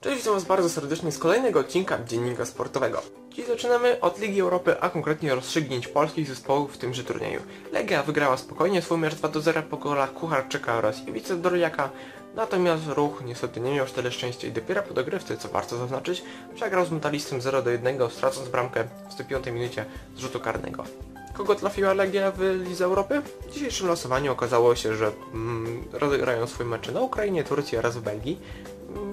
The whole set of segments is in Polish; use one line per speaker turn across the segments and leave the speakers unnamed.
Cześć, witam Was bardzo serdecznie z kolejnego odcinka Dziennika Sportowego. Dziś zaczynamy od Ligi Europy, a konkretnie rozstrzygnięć polskich zespołów w tymże turnieju. Legia wygrała spokojnie swój mecz 2 do 0 po golach Kucharczyka oraz Iwicy Dorliaka, natomiast Ruch niestety nie miał tyle szczęścia i dopiero po dogrywce, co warto zaznaczyć, przegrał z Metalistem 0 do 1, stracąc bramkę w 105 minucie z rzutu karnego. Kogo trafiła Legia w Lidze Europy? W dzisiejszym losowaniu okazało się, że mm, rozegrają swój mecze na Ukrainie, Turcji oraz w Belgii.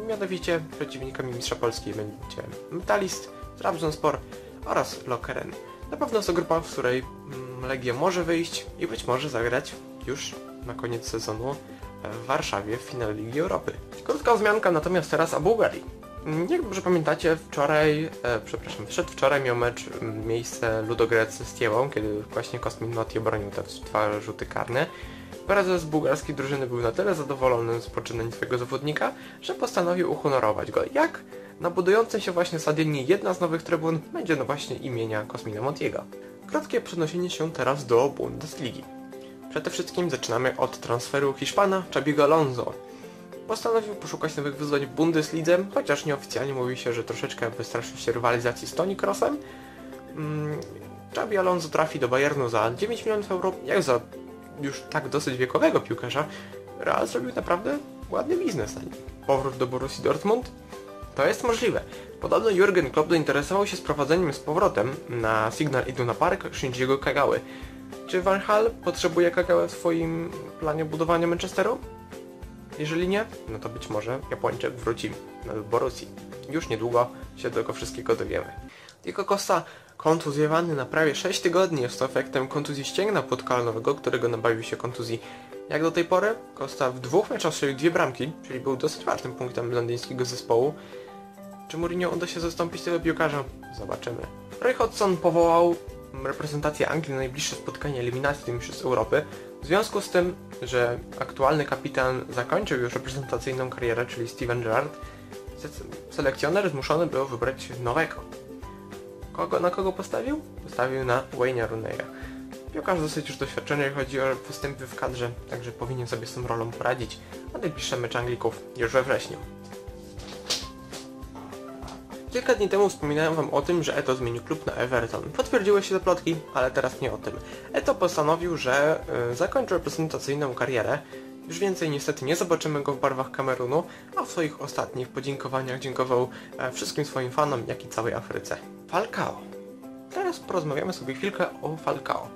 Mianowicie przeciwnikami mistrza Polski będzie Metalist, Trabzonspor oraz Lokeren. Na pewno jest to grupa, w której mm, Legia może wyjść i być może zagrać już na koniec sezonu w Warszawie w finale Ligi Europy. Krótka wzmianka natomiast teraz o Bułgarii. Jak dobrze pamiętacie, wczoraj, e, przepraszam, przedwczoraj miał mecz m, miejsce Ludogrec z Tiewą, kiedy właśnie Kosmin Noti obronił te dwa rzuty karne. Prezes bułgarskiej drużyny był na tyle zadowolony z poczynań swojego zawodnika, że postanowił uhonorować go. Jak? Na budującym się właśnie stadionie jedna z nowych trybun będzie no właśnie imienia Kosmina Montiego. Krótkie przeniesienie się teraz do Bundesligi. Przede wszystkim zaczynamy od transferu Hiszpana Chabigo Alonso. Postanowił poszukać nowych wyzwań w Bundeslidze, chociaż nieoficjalnie mówi się, że troszeczkę wystraszył się rywalizacji z Toni Kroosem. Mm, Alonso trafi do Bayernu za 9 milionów euro, jak za już tak dosyć wiekowego piłkarza, Real zrobił naprawdę ładny biznes na nim. Powrót do Borussii Dortmund? To jest możliwe. Podobno Jurgen Klopp zainteresował się sprowadzeniem z powrotem na Signal Iduna Park Shinjiego Kagały. Czy Van Hal potrzebuje Kagały w swoim planie budowania Manchesteru? Jeżeli nie, no to być może Japończyk wróci do Borussii. Już niedługo się tego wszystkiego dowiemy. Diego Costa kontuzjowany na prawie 6 tygodni jest to efektem kontuzji ścięgna podkolanowego, którego nabawił się kontuzji. Jak do tej pory, Costa w dwóch meczach strzelił dwie bramki, czyli był dosyć ważnym punktem londyńskiego zespołu. Czy Mourinho uda się zastąpić tego piłkarza? Zobaczymy. Roy Hodgson powołał reprezentację Anglii na najbliższe spotkanie eliminacji do Mistrzostw Europy. W związku z tym, że aktualny kapitan zakończył już reprezentacyjną karierę, czyli Steven Gerrard, selekcjoner zmuszony był wybrać nowego. Kogo, na kogo postawił? Postawił na Wayne'a Rooney'a. Piłkarz dosyć już doświadczony, chodzi o postępy w kadrze, także powinien sobie z tą rolą poradzić, a najbliższe mecz Anglików już we wrześniu. Kilka dni temu wspominałem wam o tym, że Eto zmienił klub na Everton. Potwierdziły się te plotki, ale teraz nie o tym. Eto postanowił, że y, zakończy reprezentacyjną karierę. Już więcej niestety nie zobaczymy go w barwach Kamerunu, a w swoich ostatnich podziękowaniach dziękował e, wszystkim swoim fanom, jak i całej Afryce. Falcao. Teraz porozmawiamy sobie chwilkę o Falcao.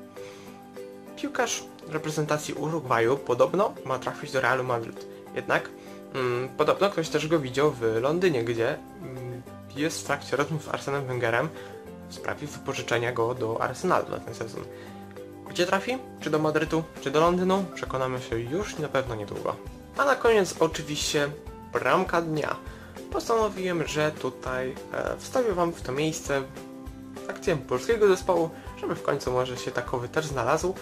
Piłkarz reprezentacji Urugwaju podobno ma trafić do Realu Madryt. Jednak mm, podobno ktoś też go widział w Londynie, gdzie mm, jest w trakcie rozmów z Arsenem Wengerem w sprawie wypożyczenia go do Arsenalu na ten sezon. Gdzie trafi? Czy do Madrytu, czy do Londynu? Przekonamy się już na pewno niedługo. A na koniec oczywiście bramka dnia. Postanowiłem, że tutaj e, wstawię wam w to miejsce akcję polskiego zespołu, żeby w końcu może się takowy też znalazł.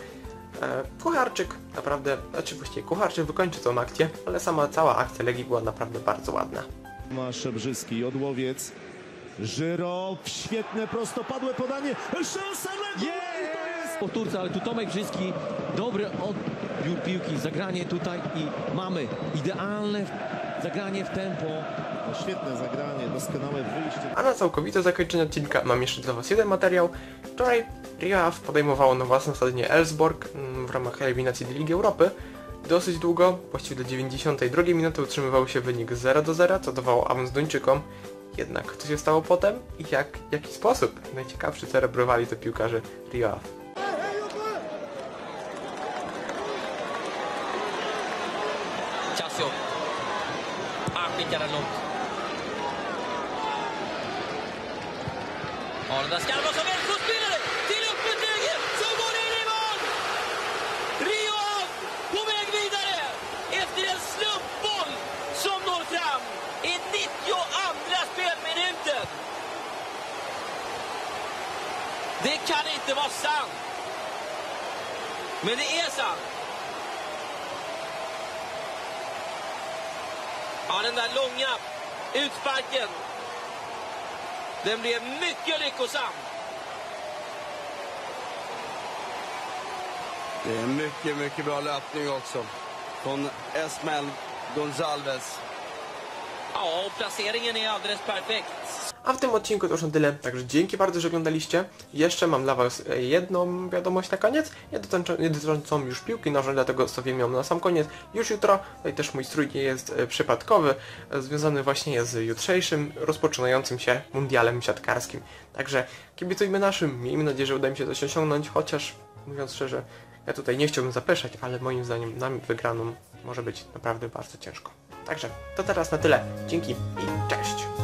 E, Kucharczyk naprawdę, znaczy właściwie Kucharczyk wykończy tą akcję, ale sama cała akcja Legii była naprawdę bardzo ładna.
Tomasz Brzyski, Odłowiec, Żyro, świetne prostopadłe podanie, szansa Legii!
po Turce, ale tu Tomek Brzyski, dobry odbiór piłki, zagranie tutaj i mamy idealne zagranie w tempo.
Świetne zagranie, doskonałe wyjście.
A na całkowite zakończenie odcinka mam jeszcze dla Was jeden materiał. Wczoraj Riaf podejmowało na własnym stadionie Elsborg mm, w ramach eliminacji do Ligi Europy. Dosyć długo, właściwie do 92 minuty utrzymywał się wynik 0 do 0, co dawało awans Duńczykom. Jednak co się stało potem i jak, w jaki sposób najciekawszy celebrowali to piłkarze Riaf.
Chasio. Ah, Han skickar den långt. Ja, den där ska som vänsterspelare till öppet läge. som går in i mål! Rio på väg vidare efter en slumpboll som når fram i 92 spelminuten. Det kan inte vara sant. Men det är sant. Ja, den där långa utsparken. Den blev mycket lyckosam.
Det är mycket, mycket bra löpning också. Från Esmael Gonzalez.
Ja, och placeringen är alldeles perfekt.
A w tym odcinku to już na tyle, także dzięki bardzo, że oglądaliście. Jeszcze mam dla Was e, jedną wiadomość na koniec, nie dotyczącą, nie dotyczącą już piłki nożnej, dlatego zostawiłem ją na sam koniec. Już jutro, tutaj też mój strój nie jest e, przypadkowy, e, związany właśnie z jutrzejszym, rozpoczynającym się mundialem siatkarskim. Także kibicujmy naszym, miejmy nadzieję, że uda mi się coś osiągnąć, chociaż mówiąc szczerze, ja tutaj nie chciałbym zapeszać, ale moim zdaniem nami wygraną może być naprawdę bardzo ciężko. Także to teraz na tyle. Dzięki i cześć!